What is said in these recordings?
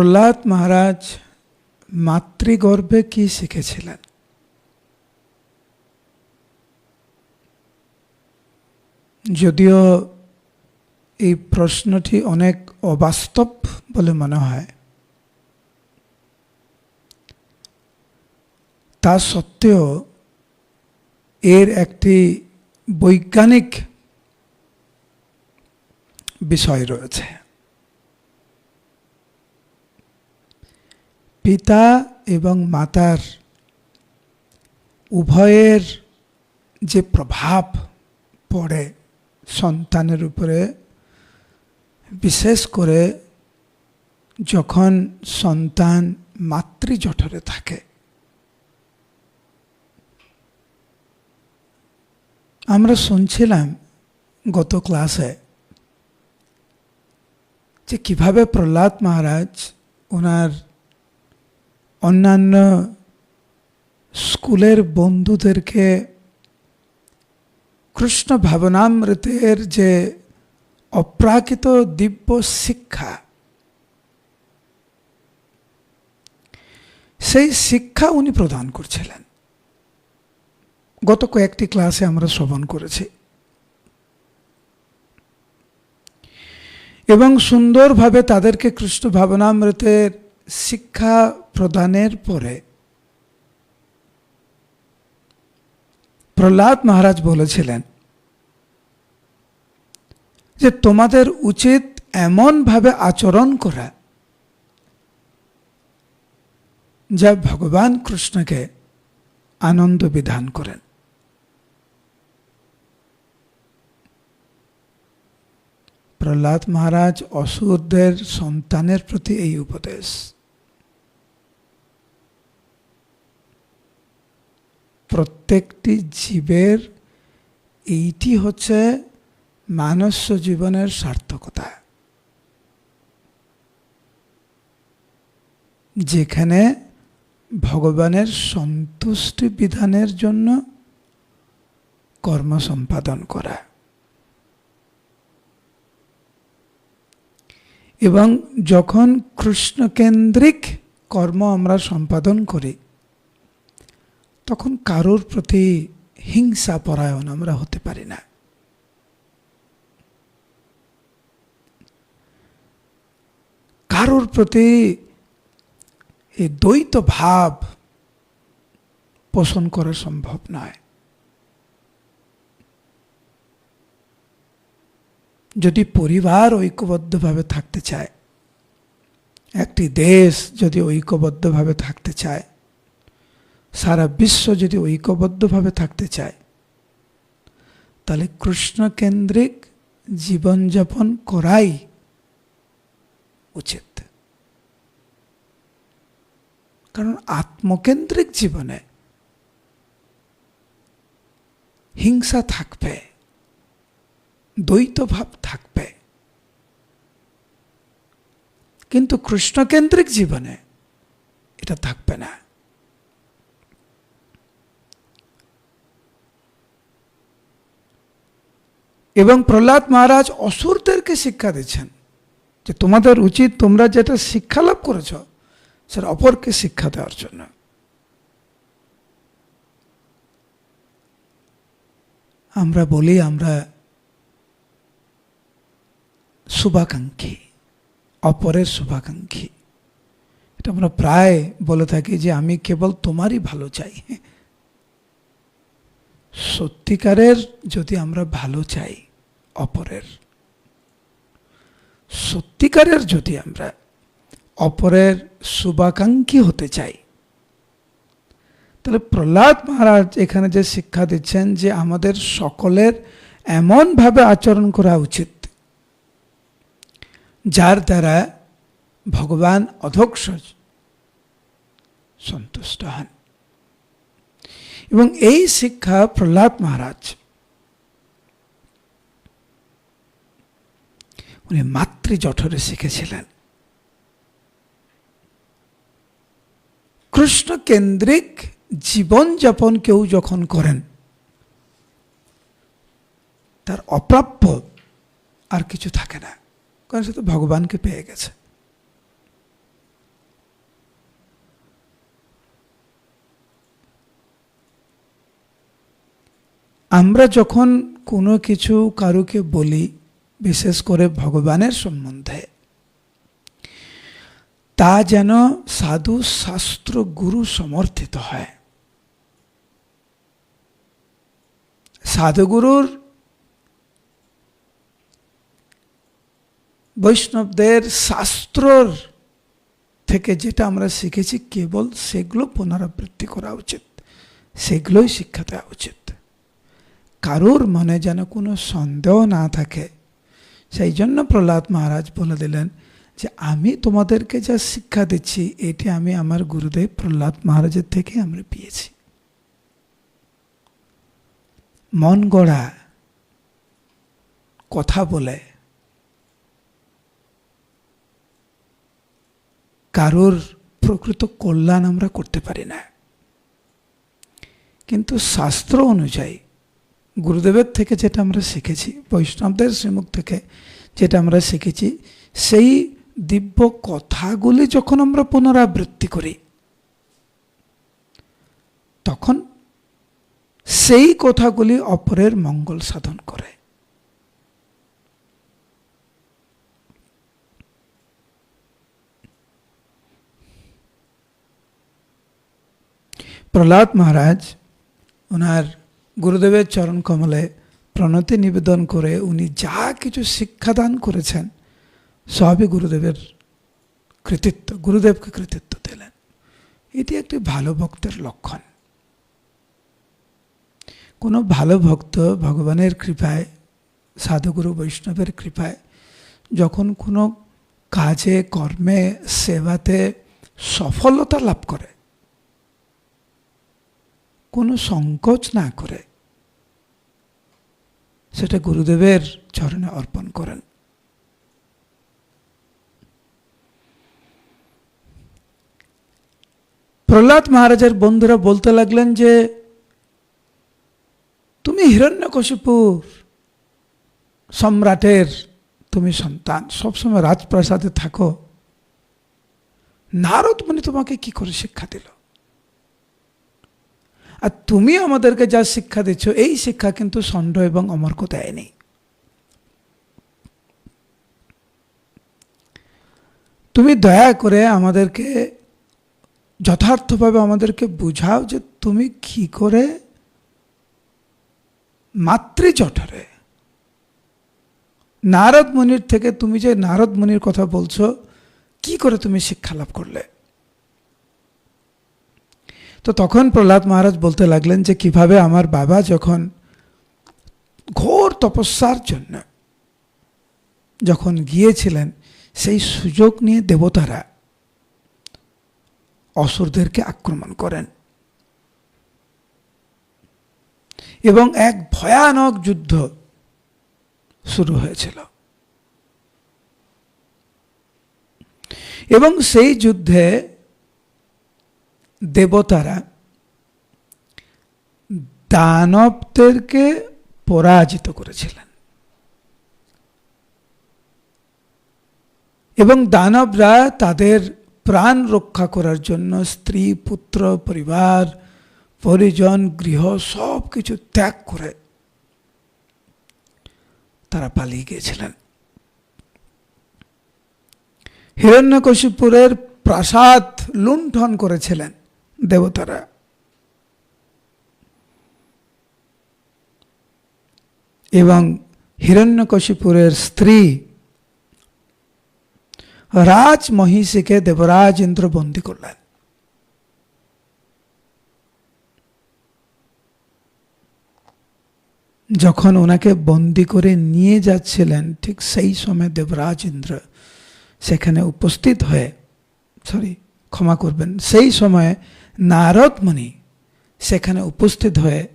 প্রহ্লাদ মহারাজ মাতৃগর্ভে কি শিখেছিলেন? যদিও এই প্রশ্নটি অনেক অবাস্তব বলে মনে হয়, তা সত্ত্বেও এর একটি বৈজ্ঞানিক বিষয় রয়েছে। পিতা এবং মাতার উভয়ের যে প্রভাব পড়ে সন্তানের উপরে, বিশেষ করে যখন সন্তান মাতৃজঠরে থাকে। আমরা শুনছিলাম গত ক্লাসে যে কীভাবে প্রহ্লাদ মহারাজ ওনার অন্যান্য স্কুলের বন্ধুদেরকে কৃষ্ণ ভাবনামৃতের যে অপ্রাকৃত দিব্য শিক্ষা, সেই শিক্ষা উনি প্রদান করছিলেন। গত কয়েকটি ক্লাসে আমরা শ্রবণ করেছি। এবং সুন্দরভাবে তাদেরকে কৃষ্ণ ভাবনামৃতের শিক্ষা প্রদানের পরে প্রহ্লাদ মহারাজ বলেছিলেন যে তোমাদের উচিত এমনভাবে আচরণ করা যা ভগবান কৃষ্ণকে আনন্দ বিধান করেন। প্রহ্লাদ মহারাজ অসুরদের সন্তানের প্রতি এই উপদেশ। প্রত্যেকটি জীবের এইটি হচ্ছে মানস্য জীবনের সার্থকতা। যেখানে ভগবানের সন্তুষ্টি বিধানের জন্য কর্ম সম্পাদন করা। এবং যখন কৃষ্ণকেন্দ্রিক কর্ম আমরা সম্পাদন করি তখন কারোর প্রতি হিংসা পরায়ণ আমরা হতে পারি না। কারোর প্রতি এই দ্বৈত ভাব পোষণ করা সম্ভব নয়। যদি পরিবার ঐক্যবদ্ধভাবে থাকতে চায়, একটি দেশ যদি ঐক্যবদ্ধভাবে থাকতে চায় সারা বিশ্ব যদি ঐক্যবদ্ধভাবে থাকতে চায়, তাহলে কৃষ্ণকেন্দ্রিক জীবনযাপন করাই উচিত। কারণ আত্মকেন্দ্রিক জীবনে হিংসা থাকবে দ্বৈত ভাব থাকবে। কিন্তু কৃষ্ণকেন্দ্রিক জীবনে এটা থাকবে না। এবং প্রহ্লাদ মহারাজ অসুরদেরকে শিক্ষা দিচ্ছেন যে তোমাদের উচিত তোমরা যেটা শিক্ষা লাভ করেছ, সেটা অপরকে শিক্ষা দেওয়ার জন্য। আমরা বলি, আমরা শুভাকাঙ্ক্ষী, অপরের শুভাকাঙ্ক্ষী। এটা আমরা প্রায় বলে থাকি যে আমি কেবল তোমারই ভালো চাই। সত্যিকারের যদি আমরা ভালো চাই অপরের। সত্যিকারের যদি আমরা অপরের শুভাকাঙ্ক্ষী হতে চাই, তাহলে প্রহ্লাদ মহারাজ এখানে যে শিক্ষা দিচ্ছেন যে আমাদের সকলের এমনভাবে আচরণ করা উচিত, যার দ্বারা ভগবান অধক্ষ সন্তুষ্ট হন। এবং এই শিক্ষা প্রহ্লাদ মহারাজ উনি মাতৃ জঠরে শিখেছিলেন। কৃষ্ণকেন্দ্রিক জীবনযাপন কেউ যখন করেন, তার অপ্রাপ্য আর কিছু থাকে না, কারণ সে তো ভগবানকে পেয়ে গেছে। আমরা যখন কোনো কিছু কারুকে বলি বিশেষ করে ভগবানের সম্বন্ধে। তা যেন সাধু শাস্ত্র গুরু সমর্থিত হয়। সাধুগুরুর বৈষ্ণবদের শাস্ত্রর থেকে যেটা আমরা শিখেছি, কেবল সেগুলো পুনরাবৃত্তি করা উচিত। সেগুলোই শিক্ষা দেওয়া উচিত। কারোর মনে যেন কোনো সন্দেহ না থাকে সেই জন্য প্রহ্লাদ মহারাজ বলে দিলেন যে, আমি তোমাদেরকে যা শিক্ষা দিচ্ছি, এটি আমি আমার গুরুদেব প্রহ্লাদ মহারাজের থেকে আমরা পেয়েছি। মন গড়া কথা বলে। কারোর প্রকৃত কল্যাণ আমরা করতে পারি না। কিন্তু শাস্ত্র অনুযায়ী গুরুদেবের থেকে যেটা আমরা শিখেছি, বৈষ্ণবদের শ্রীমুখ থেকে যেটা আমরা শিখেছি, সেই দিব্য কথাগুলি যখন আমরা পুনরাবৃত্তি করি, তখন সেই কথাগুলি অপরের মঙ্গল সাধন করে। প্রহ্লাদ মহারাজ ওনার গুরুদেবের চরণ কমলে প্রণতি নিবেদন করে উনি যা কিছু শিক্ষাদান করেছেন, সবই গুরুদেবের কৃতিত্ব, গুরুদেবকে কৃতিত্ব দিলেন। এটি একটি ভালো ভক্তের লক্ষণ। কোনো ভালো ভক্ত ভগবানের কৃপায়, সাধুগুরু বৈষ্ণবের কৃপায়, যখন কোনো কাজে, কর্মে, সেবাতে সফলতা লাভ করে কোনো সংকোচ না করে সেটা গুরুদেবের চরণে অর্পণ করেন। প্রহ্লাদ মহারাজের বন্ধুরা বলতে লাগলেন যে, তুমি হিরণ্যকশিপুর সম্রাটের তুমি সন্তান, সবসময় রাজপ্রাসাদে থাকো। নারদ মানে তোমাকে কি করে শিক্ষা দিল? আর তুমি আমাদেরকে যা শিক্ষা দিচ্ছ, এই শিক্ষা কিন্তু ষণ্ড এবং অমর্ক দেয়নি। তুমি দয়া করে আমাদেরকে যথার্থভাবে আমাদেরকে বুঝাও যে তুমি কি করে মাতৃজঠরে নারদ মুনির থেকে তুমি যে নারদ মুনির কথা বলছো, কি করে তুমি শিক্ষা লাভ করলে? তো তখন প্রহ্লাদ মহারাজ বলতে লাগলেন যে কীভাবে আমার বাবা যখন ঘোর তপস্যার জন্য যখন গিয়েছিলেন, সেই সুযোগ নিয়ে দেবতারা অসুরদেরকে আক্রমণ করেন। এবং এক ভয়ানক যুদ্ধ শুরু হয়েছিল। এবং সেই যুদ্ধে দেবতারা দানবদেরকে পরাজিত করেছিলেন। এবং দানবরা তাদের প্রাণ রক্ষা করার জন্য স্ত্রী, পুত্র, পরিবার, পরিজন, গৃহ সব কিছু ত্যাগ করে তারা পালিয়ে গিয়েছিলেন। হিরণ্যকশিপুরের প্রাসাদ লুণ্ঠন করেছিলেন। দেবতারা। এবং হিরণ্যকশিপুরের স্ত্রী রাজ মহিষীকে দেবরাজ ইন্দ্র বন্দী করলেন। যখন ওনাকে বন্দি করে নিয়ে যাচ্ছিলেন, ঠিক সেই সময় দেবরাজ ইন্দ্র সেখানে উপস্থিত হয়ে সরি ক্ষমা করবেন। সেই সময়ে নারদ সেখানে উপস্থিত হয়ে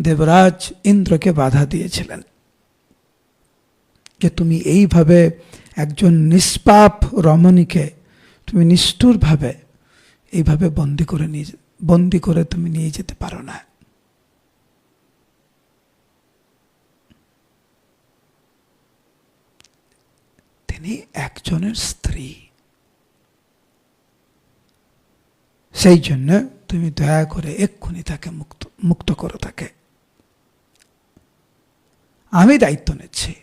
দেবরাজ ইন্দ্রকে বাধা দিয়েছিলেন যে তুমি এইভাবে একজন নিষ্পাপ রমণীকে তুমি নিষ্ঠুরভাবে এইভাবে বন্দি করে নিয়ে বন্দি করে তুমি নিয়ে যেতে পারো না। তিনি একজনের স্ত্রী। সেই জন্য তুমি দয়া করে এক্ষুনি তাকে মুক্ত মুক্ত করো তাকে। আমি দায়িত্ব নিচ্ছি।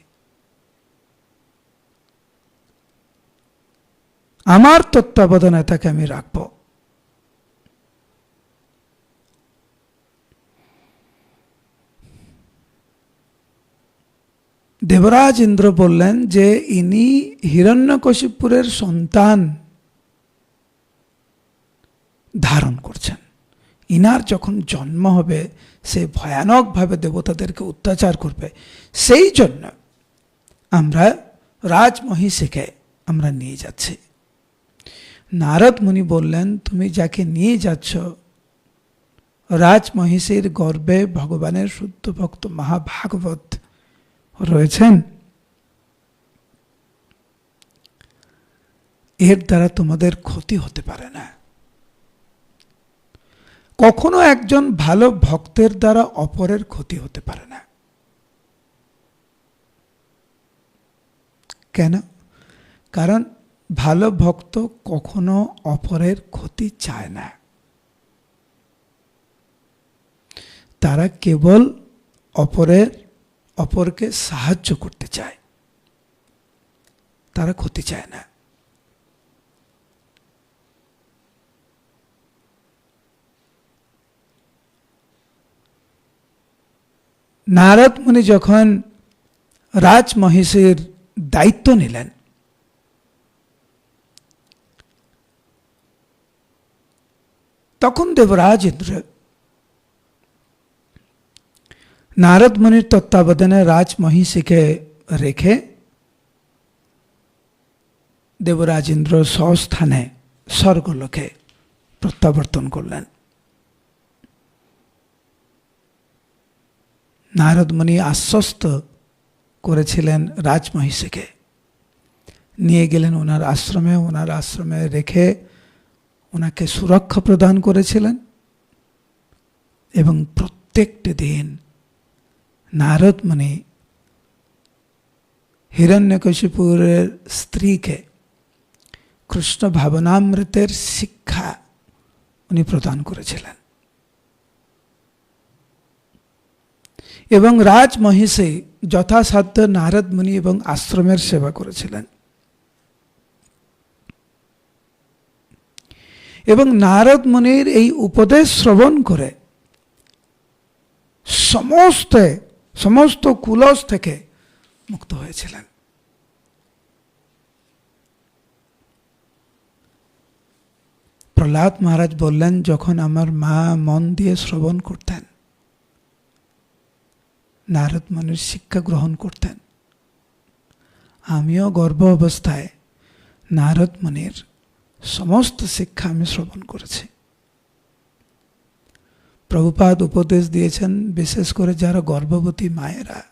আমার তত্ত্বাবধানে তাকে আমি রাখব। দেবরাজ ইন্দ্র বললেন যে, ইনি হিরণ্যকশিপুরের সন্তান। ধারণ করছেন। ইনার যখন জন্ম হবে, সে ভয়ানকভাবে দেবতাদেরকে অত্যাচার করবে। সেই জন্য আমরা রাজমহিষীকে আমরা নিয়ে যাচ্ছি। নারদ মুনি বললেন, তুমি যাকে নিয়ে যাচ্ছ, রাজমহিষীর গর্বে ভগবানের শুদ্ধ ভক্ত মহাভাগবত রয়েছেন। এর দ্বারা তোমাদের ক্ষতি হতে পারে না। কখনো একজন ভালো ভক্তের দ্বারা অপরের ক্ষতি হতে পারে না। কেন? কারণ ভালো ভক্ত কখনো অপরের ক্ষতি চায় না। তারা কেবল অপরের, অপরকে সাহায্য করতে চায়। তারা ক্ষতি চায় না। নারদ মুনি যখন রাজমহিষীর দায়িত্ব নিলেন, তখন দেবরাজ ইন্দ্র নারদ মুনির তত্ত্বাবধানে রাজমহিষীকে রেখে দেবরাজ ইন্দ্র স্বস্থানে স্বর্গলোকে প্রত্যাবর্তন করলেন। নারদ মুনি আশ্বস্ত করেছিলেন রাজমহিষীকে। নিয়ে গেলেন ওনার আশ্রমে ওনার আশ্রমে রেখে ওনাকে সুরক্ষা প্রদান করেছিলেন এবং প্রত্যেকটি দিন নারদ মুনি হিরণ্যকশিপুরের স্ত্রীকে কৃষ্ণ ভাবনামৃতের শিক্ষা উনি প্রদান করেছিলেন। এবং রাজমহিষী যথাসাধ্য নারদ মুনি এবং আশ্রমের সেবা করেছিলেন। এবং নারদ মুনির এই উপদেশ শ্রবণ করে সমস্ত সমস্ত কুলস থেকে মুক্ত হয়েছিলেন। প্রহ্লাদ মহারাজ বললেন, যখন আমার মা মন দিয়ে শ্রবণ করতেন নারদ মুনির শিক্ষা গ্রহণ করতেন। আমিও গর্ভ অবস্থায় নারদ মুনির সমস্ত শিক্ষা আমি শ্রবণ করেছি। প্রভুপাদ উপদেশ দিয়েছেন, বিশেষ করে যারা গর্ভবতী মায়েরা।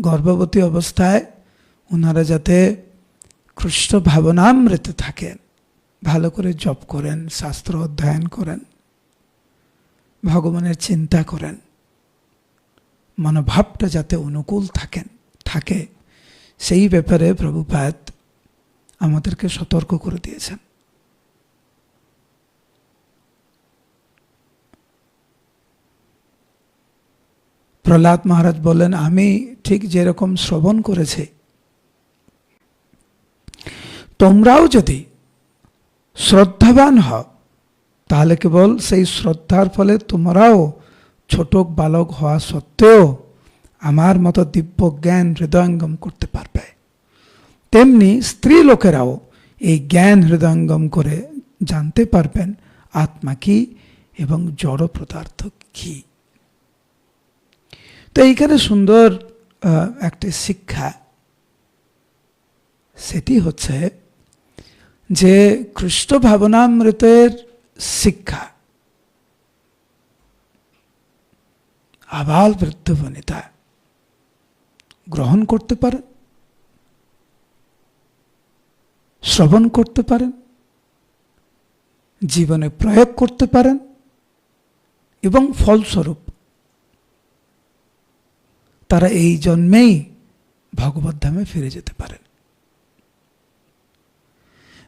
গর্ভবতী অবস্থায় ওনারা যাতে কৃষ্ণ ভাবনামৃত থাকেন, ভালো করে জপ করেন, শাস্ত্র অধ্যয়ন করেন, ভগবানের চিন্তা করেন। মনোভাবটা যাতে অনুকূল থাকেন, থাকে, সেই ব্যাপারে প্রভুপাত আমাদেরকে সতর্ক করে দিয়েছেন। প্রহ্লাদ মহারাজ বললেন, আমি ঠিক যেরকম শ্রবণ করেছি, তোমরাও যদি শ্রদ্ধাবান হও, তাহলে কেবল সেই শ্রদ্ধার ফলে তোমরাও ছোট বালক হওয়া সত্ত্বেও আমার মতো দিব্য জ্ঞান হৃদয়ঙ্গম করতে পারবে। তেমনি স্ত্রী লোকেরাও এই জ্ঞান হৃদয়ঙ্গম করে জানতে পারবেন আত্মা কি এবং জড় পদার্থ কি। তো এইখানে সুন্দর একটি শিক্ষা। সেটি হচ্ছে যে কৃষ্ণ ভাবনামৃতের শিক্ষা। আবাল বৃদ্ধ বনিতা। গ্রহণ করতে পারেন শ্রবণ করতে পারেন জীবনে প্রয়োগ করতে পারেন এবং ফলস্বরূপ তারা এই জন্মেই ভগবত ধামে ফিরে যেতে পারেন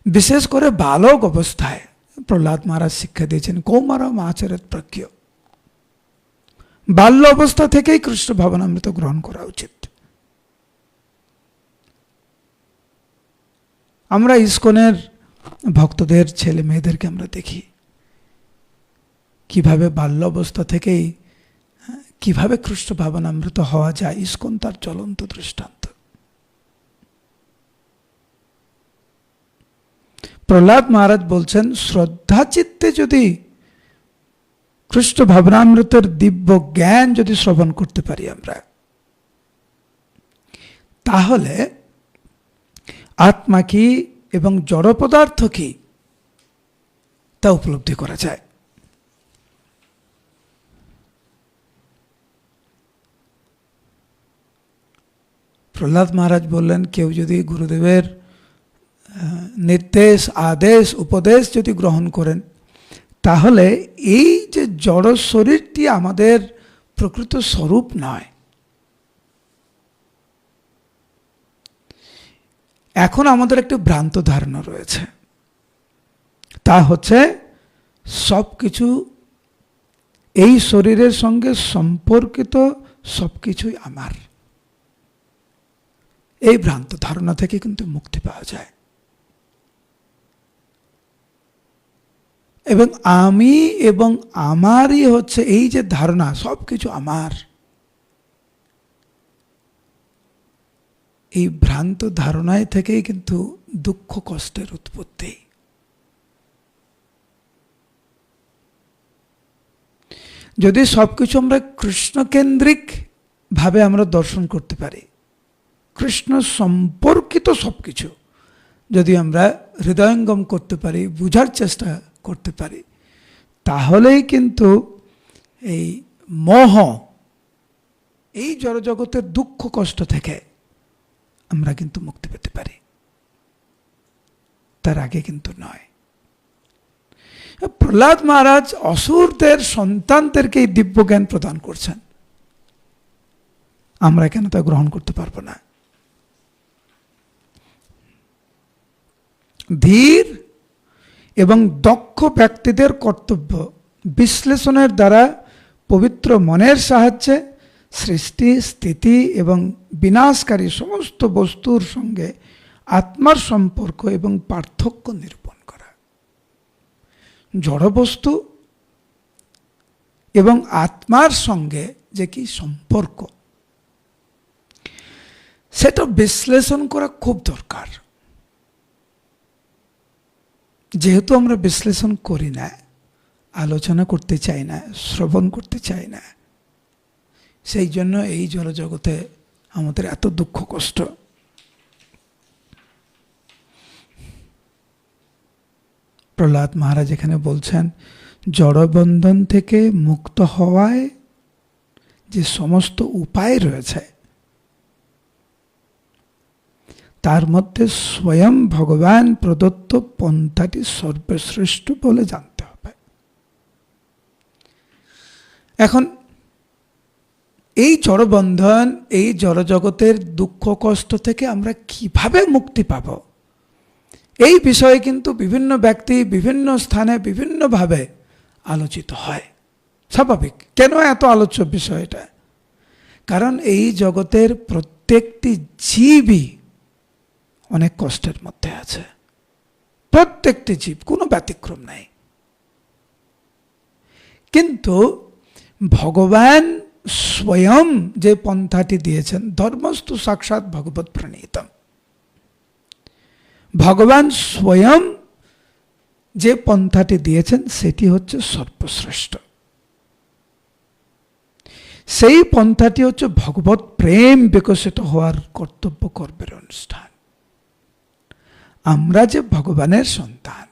বিশেষ করে বালক অবস্থায় প্রহ্লাদ মহারাজ শিক্ষা দিয়েছেন, কৌমারম আচরত প্রজ্ঞ বাল্য অবস্থা থেকেই কৃষ্ণ ভাবনামৃত গ্রহণ করা উচিত। আমরা ইস্কনের ভক্তদের, ছেলে মেয়েদেরকে আমরা দেখি। কীভাবে বাল্য অবস্থা থেকেই, কীভাবে কৃষ্ণ ভাবনামৃত হওয়া যায়, ইস্কন তার চলন্ত দৃষ্টান্ত। প্রহ্লাদ মহারাজ বলছেন শ্রদ্ধা চিত্তে যদি কৃষ্ণ ভাবনামৃতের দিব্য জ্ঞান যদি শ্রবণ করতে পারি আমরা, তাহলে আত্মা কি এবং জড় পদার্থ কি তা উপলব্ধি করা যায়। প্রহ্লাদ মহারাজ বললেন, কেউ যদি গুরুদেবের নির্দেশ, আদেশ, উপদেশ যদি গ্রহণ করেন তাহলে এই যে জড় শরীরটি আমাদের প্রকৃত স্বরূপ নয়। এখন আমাদের একটি ভ্রান্ত ধারণা রয়েছে। তা হচ্ছে সব কিছু এই শরীরের সঙ্গে সম্পর্কিত সব কিছুই আমার। এই ভ্রান্ত ধারণা থেকে কিন্তু মুক্তি পাওয়া যায়। এবং আমি এবং আমারই হচ্ছে এই যে ধারণা সব কিছু আমার। এই ভ্রান্ত ধারণায় থেকেই কিন্তু দুঃখ কষ্টের উৎপত্তি। যদি সবকিছু আমরা কৃষ্ণকেন্দ্রিক ভাবে আমরা দর্শন করতে পারি, কৃষ্ণ সম্পর্কিত সবকিছু যদি আমরা হৃদয়ঙ্গম করতে পারি, বুঝার চেষ্টা করতে পারি। তাহলেই কিন্তু এই মোহ, এই জড়জগতের দুঃখ, কষ্ট থেকে আমরা কিন্তু মুক্তি পেতে পারি। তার আগে কিন্তু নয়। প্রহ্লাদ মহারাজ অসুরদের সন্তানদেরকে এই দিব্য জ্ঞান প্রদান করছেন। আমরা কেন তা গ্রহণ করতে পারব না? ধীর এবং দক্ষ ব্যক্তিদের কর্তব্য। বিশ্লেষণের দ্বারা পবিত্র মনের সাহায্যে সৃষ্টি, স্থিতি এবং বিনাশকারী সমস্ত বস্তুর সঙ্গে আত্মার সম্পর্ক এবং পার্থক্য নিরূপণ করা। জড় বস্তু এবং আত্মার সঙ্গে যে কি সম্পর্ক, সেটা বিশ্লেষণ করা খুব দরকার। যেহেতু আমরা বিশ্লেষণ করি না, আলোচনা করতে চাই না, শ্রবণ করতে চাই না, সেই জন্য এই জলজগতে আমাদের এত দুঃখ কষ্ট। প্রহ্লাদ মহারাজ এখানে বলছেন, জড়বন্ধন থেকে মুক্ত হওয়ায় যে সমস্ত উপায় রয়েছে তার মধ্যে স্বয়ং ভগবান প্রদত্ত পন্থাটি সর্বশ্রেষ্ঠ বলে জানতে হবে। এখন, এই জড়বন্ধন এই জড়জগতের দুঃখ কষ্ট থেকে আমরা কীভাবে মুক্তি পাব? এই বিষয়ে কিন্তু বিভিন্ন ব্যক্তি বিভিন্ন স্থানে বিভিন্নভাবে আলোচিত হয়। স্বাভাবিক। কেন এত আলোচ্য বিষয়টা কারণ এই জগতের প্রত্যেকটি জীবই অনেক কষ্টের মধ্যে আছে। প্রত্যেকটি জীব, কোনো ব্যতিক্রম নাই। কিন্তু ভগবান স্বয়ং যে পন্থাটি দিয়েছেন, ধর্মস্তু সাক্ষাৎ ভগবত প্রণীতম। ভগবান স্বয়ং যে পন্থাটি দিয়েছেন, সেটি হচ্ছে সর্বশ্রেষ্ঠ। সেই পন্থাটি হচ্ছে ভগবত প্রেম বিকশিত হওয়ার কর্তব্য কর্মের অনুষ্ঠান। আমরা যে ভগবানের সন্তান,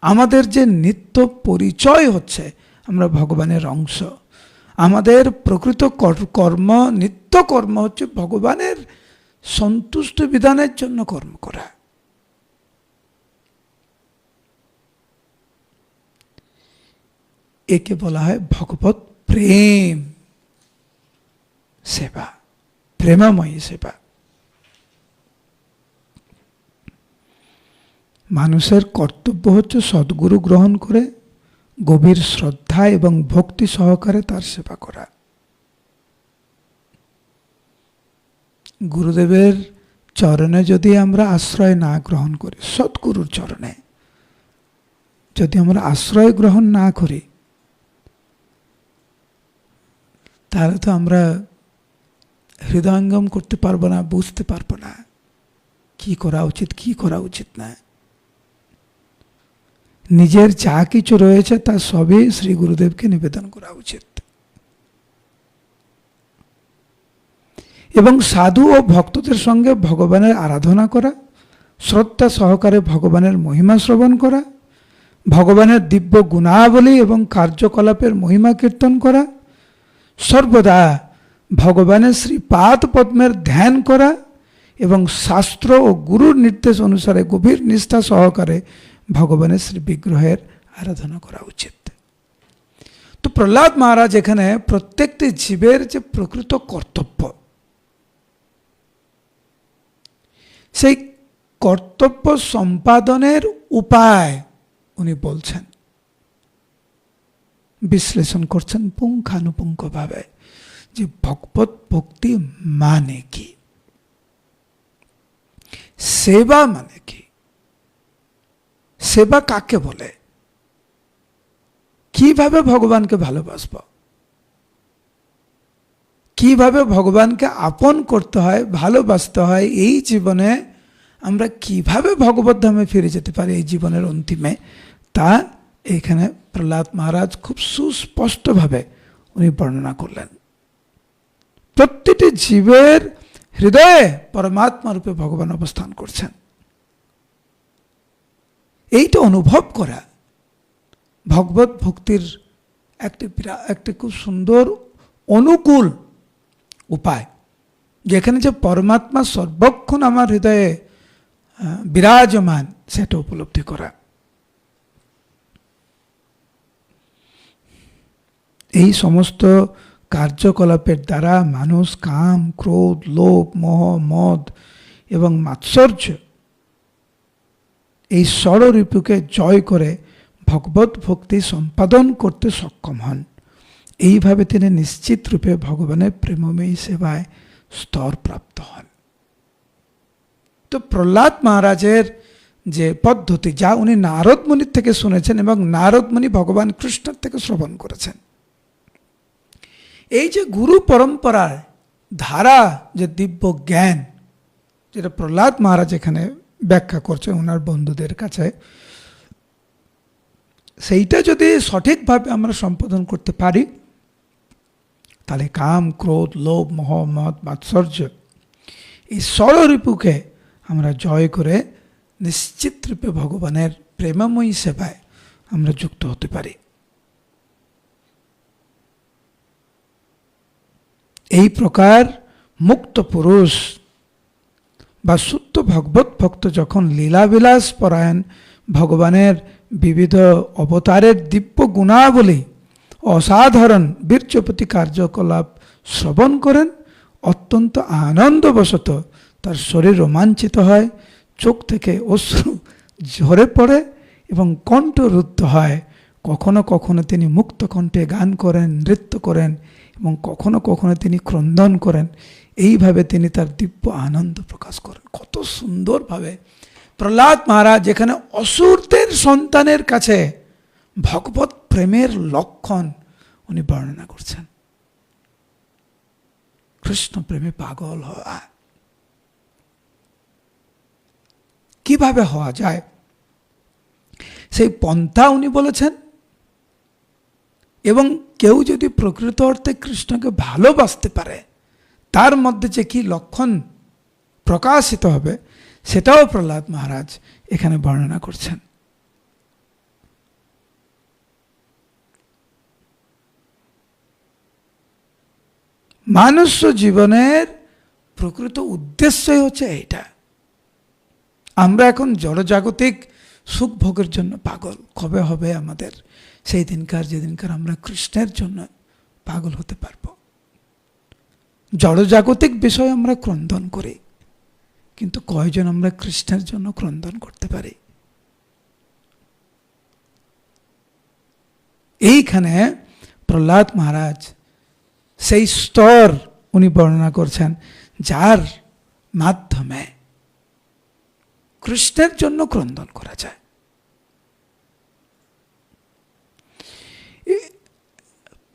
আমাদের যে নিত্য পরিচয় হচ্ছে, আমরা ভগবানের অংশ। আমাদের প্রকৃত কর্ম, নিত্য কর্ম হচ্ছে ভগবানের সন্তুষ্ট বিধানের জন্য কর্ম করা। একে বলা হয় ভগবত প্রেম সেবা, প্রেমাময়ী সেবা। মানুষের কর্তব্য হচ্ছে সদ্গুরু গ্রহণ করে গভীর শ্রদ্ধা এবং ভক্তি সহকারে তার সেবা করা। গুরুদেবের চরণে যদি আমরা আশ্রয় না গ্রহণ করি সৎগুরুর চরণে যদি আমরা আশ্রয় গ্রহণ না করি, তাহলে তো আমরা হৃদয়ঙ্গম করতে পারব না, বুঝতে পারব না, কি করা উচিত, কি করা উচিত না। নিজের যা কিছু রয়েছে তা সবই শ্রী গুরুদেবকে নিবেদন করা উচিত। এবং সাধু ও ভক্তদের সঙ্গে ভগবানের আরাধনা করা, শ্রদ্ধা সহকারে ভগবানের মহিমা শ্রবণ করা, ভগবানের দিব্য গুণাবলী এবং কার্যকলাপের মহিমা কীর্তন করা, সর্বদা ভগবানের শ্রীপাদ পদ্মের ধ্যান করা এবং শাস্ত্র ও গুরুর নির্দেশ অনুসারে গভীর নিষ্ঠা সহকারে ভগবানের শ্রী বিগ্রহের আরাধনা করা উচিত। তো প্রহ্লাদ মহারাজ এখানে প্রত্যেকটি জীবের যে প্রকৃত কর্তব্য, সেই কর্তব্য সম্পাদনের উপায় উনি বলছেন, বিশ্লেষণ করছেন পুঙ্খানুপুঙ্খভাবে যে ভগবত ভক্তি মানে কি, সেবা মানে কি। সেবা কাকে বলে? কীভাবে ভগবানকে ভালোবাসব? কীভাবে ভগবানকে আপন করতে হয়, ভালোবাসতে হয়, এই জীবনে আমরা কীভাবে ভগবত ধামে ফিরে যেতে পারি এই জীবনের অন্তিমে? তা এখানে প্রহ্লাদ মহারাজ খুব সুস্পষ্টভাবে উনি বর্ণনা করলেন। প্রত্যেকটি জীবের হৃদয়ে পরমাত্মা রূপে ভগবান অবস্থান করছেন। এইটা অনুভব করা। ভগবত ভক্তির একটি একটি খুব সুন্দর, অনুকূল উপায়। যেখানে যে পরমাত্মা সর্বক্ষণ আমার হৃদয়ে বিরাজমান, সেটা উপলব্ধি করা। এই সমস্ত কার্যকলাপের দ্বারা মানুষ কাম, ক্রোধ, লোভ, মোহ, মদ এবং মাৎসর্য এই ষড়রিপুকে জয় করে ভগবত ভক্তি সম্পাদন করতে সক্ষম হন। এইভাবে তিনি নিশ্চিত রূপে ভগবানের প্রেমময়ী সেবায় স্তর প্রাপ্ত হন। তো প্রহ্লাদ মহারাজের যে পদ্ধতি, যা উনি নারদ মুনির থেকে শুনেছেন এবং নারদ মুনি ভগবান কৃষ্ণের থেকে শ্রবণ করেছেন। এই যে গুরু পরম্পরার ধারা, যে দিব্য জ্ঞান, যেটা প্রহ্লাদ মহারাজ এখানে ব্যাখ্যা করছে ওনার বন্ধুদের কাছে। সেইটা যদি সঠিকভাবে আমরা সম্পাদন করতে পারি, তাহলে কাম, ক্রোধ, লোভ, মোহ মত মাৎসর্য, এই ষড়রিপুকে আমরা জয় করে নিশ্চিত রূপে ভগবানের প্রেমময়ী সেবায় আমরা যুক্ত হতে পারি। এই প্রকার মুক্ত পুরুষ বা ভগবত ভক্ত যখন লীলাবিলাস পরায়ণ, ভগবানের বিবিধ অবতারের দিব্য গুণাবলী, অসাধারণ বীর্যপতি কার্যকলাপ শ্রবণ করেন, অত্যন্ত আনন্দবশত তার শরীর রোমাঞ্চিত হয়, চোখ থেকে অশ্রু ঝরে পড়ে এবং কণ্ঠ রুদ্ধ হয়। কখনো কখনো তিনি মুক্ত কণ্ঠে গান করেন, নৃত্য করেন এবং কখনো কখনো তিনি ক্রন্দন করেন। এইভাবে তিনি তার দিব্য আনন্দ প্রকাশ করেন। কত সুন্দরভাবে। প্রহ্লাদ মহারাজ যেখানে অসুরদের সন্তানের কাছে ভগবত প্রেমের লক্ষণ উনি বর্ণনা করছেন। কৃষ্ণ প্রেমে পাগল হওয়া। কীভাবে হওয়া যায়? সেই পন্থা উনি বলেছেন, এবং কেউ যদি প্রকৃত অর্থে কৃষ্ণকে ভালোবাসতে পারে তার মধ্যে যে কি লক্ষণ প্রকাশিত হবে, সেটাও প্রহ্লাদ মহারাজ এখানে বর্ণনা করছেন। মানুষ জীবনের প্রকৃত উদ্দেশ্যই হচ্ছে এটা আমরা এখন জড়জাগতিক সুখ ভোগের জন্য পাগল। কবে হবে আমাদের? সেই দিনকার, যেদিনকার আমরা কৃষ্ণের জন্য পাগল হতে পারব। জড়জাগতিক বিষয় আমরা ক্রন্দন করি, কিন্তু কয়জন আমরা কৃষ্ণের জন্য ক্রন্দন করতে পারি? এইখানে প্রহ্লাদ মহারাজ সেই স্তর উনি বর্ণনা করছেন, যার মাধ্যমে কৃষ্ণের জন্য ক্রন্দন করা যায়।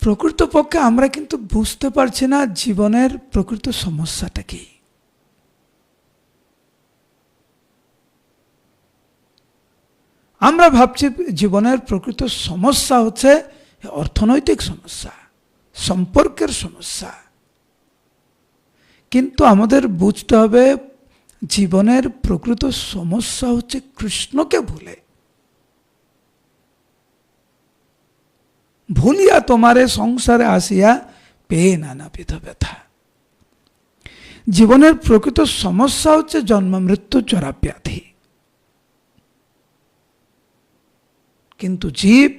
প্রকৃতপক্ষে আমরা কিন্তু বুঝতে পারছি না জীবনের প্রকৃত সমস্যাটা কি। আমরা ভাবছি জীবনের প্রকৃত সমস্যা হচ্ছে অর্থনৈতিক সমস্যা, সম্পর্কের সমস্যা। কিন্তু আমাদের বুঝতে হবে জীবনের প্রকৃত সমস্যা হচ্ছে কৃষ্ণকে ভুলে। ভুলিয়া তোমারে সংসারে আসিয়া পেয়ে নানাবিধ ব্যথা জীবনের প্রকৃত সমস্যা হচ্ছে জন্ম, মৃত্যু জরা ব্যাধি কিন্তু জীব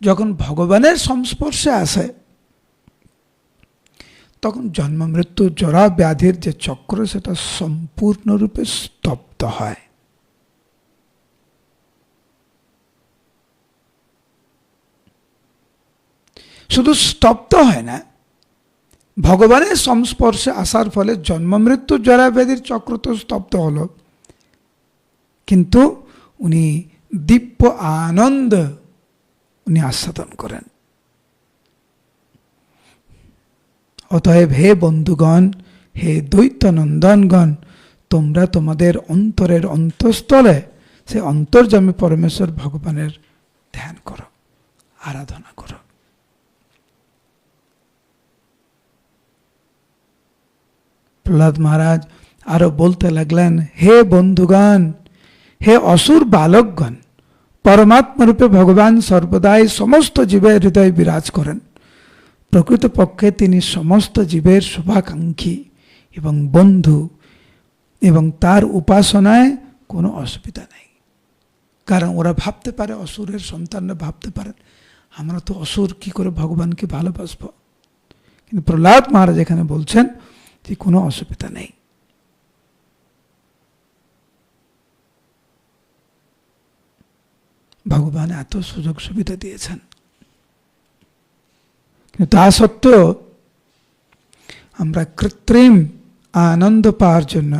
যখন ভগবানের সংস্পর্শে আসে, তখন জন্ম, মৃত্যু জরা ব্যাধির যে চক্র, সেটা সম্পূর্ণরূপে স্তব্ধ হয়। শুধু স্তব্ধ হয় না, ভগবানের সংস্পর্শে আসার ফলে জন্ম মৃত্যু জরা ব্যাধির চক্র তো স্তব্ধ হলো। কিন্তু উনি দিব্য আনন্দ উনি আস্বাদন করেন। অতএব হে বন্ধুগণ, হে দ্বৈতনন্দনগণ, তোমরা তোমাদের অন্তরের অন্তঃস্থলে সে অন্তর্জামী পরমেশ্বর ভগবানের ধ্যান করো, আরাধনা করো। প্রহ্লাদ মহারাজ আরও বলতে লাগলেন, হে বন্ধুগণ, হে অসুর বালকগণ, পরমাত্মরূপে ভগবান সর্বদাই সমস্ত জীবের হৃদয়ে বিরাজ করেন। প্রকৃতপক্ষে তিনি সমস্ত জীবের শুভাকাঙ্ক্ষী এবং বন্ধু এবং তার উপাসনায় কোনো অসুবিধা নেই। কারণ ওরা ভাবতে পারে অসুরের সন্তানরা ভাবতে পারেন আমরা তো অসুর, কি করে ভগবানকে ভালোবাসবো? কিন্তু প্রহ্লাদ মহারাজ এখানে বলছেন যে কোনো অসুবিধা নেই ভগবান এত সুযোগ সুবিধা দিয়েছেন কিন্তু তা সত্ত্বেও আমরা কৃত্রিম আনন্দ পাওয়ার জন্য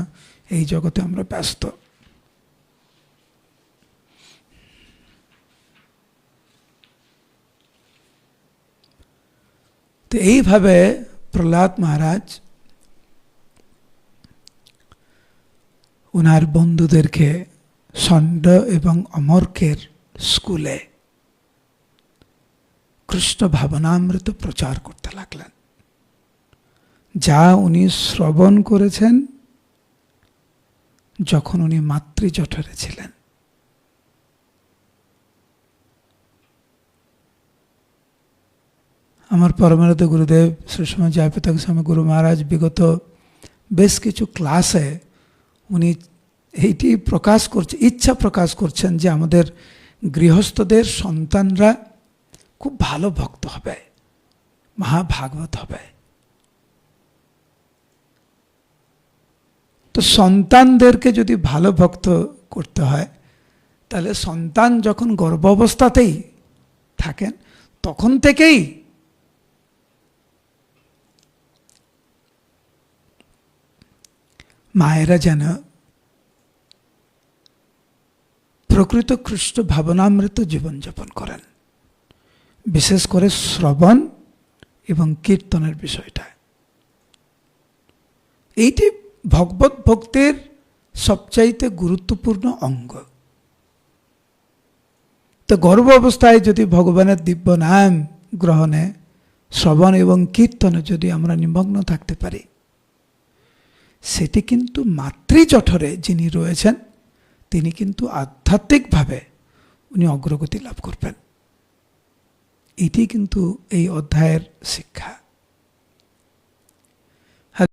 এই জগতে আমরা ব্যস্ত তো এইভাবে প্রহ্লাদ মহারাজ ওনার বন্ধুদেরকে ষণ্ড এবং অমর্কের স্কুলে কৃষ্ণ ভাবনামৃত প্রচার করতে লাগলেন। যা উনি শ্রবণ করেছেন, যখন উনি মাতৃজঠরে ছিলেন। আমার পরমানন্দ গুরুদেব সুষমা জয়পতাক স্বামী গুরু মহারাজ বিগত বেশ কিছু ক্লাসে উনি এইটি প্রকাশ করছে, ইচ্ছা প্রকাশ করছেন যে আমাদের গৃহস্থদের সন্তানরা খুব ভালো ভক্ত হবে, মহাভাগবত হবে। তো সন্তানদেরকে যদি ভালো ভক্ত করতে হয়, তাহলে সন্তান যখন গর্ভাবস্থাতেই থাকেন, তখন থেকেই মায়েরা যেন প্রকৃত খ্রিস্ট ভাবনামৃত জীবনযাপন করেন। বিশেষ করে শ্রবণ এবং কীর্তনের বিষয়টা। এইটি ভগবত ভক্তির সবচাইতে গুরুত্বপূর্ণ অঙ্গ। তো গর্ভ অবস্থায় যদি ভগবানের দিব্য নাম গ্রহণে, শ্রবণ এবং কীর্তনে যদি আমরা নিমগ্ন থাকতে পারি সেটি কিন্তু মাতৃজঠরে যিনি রয়েছেন, তিনি কিন্তু আধ্যাত্মিকভাবে উনি অগ্রগতি লাভ করবেন। এটি কিন্তু এই অধ্যায়ের শিক্ষা।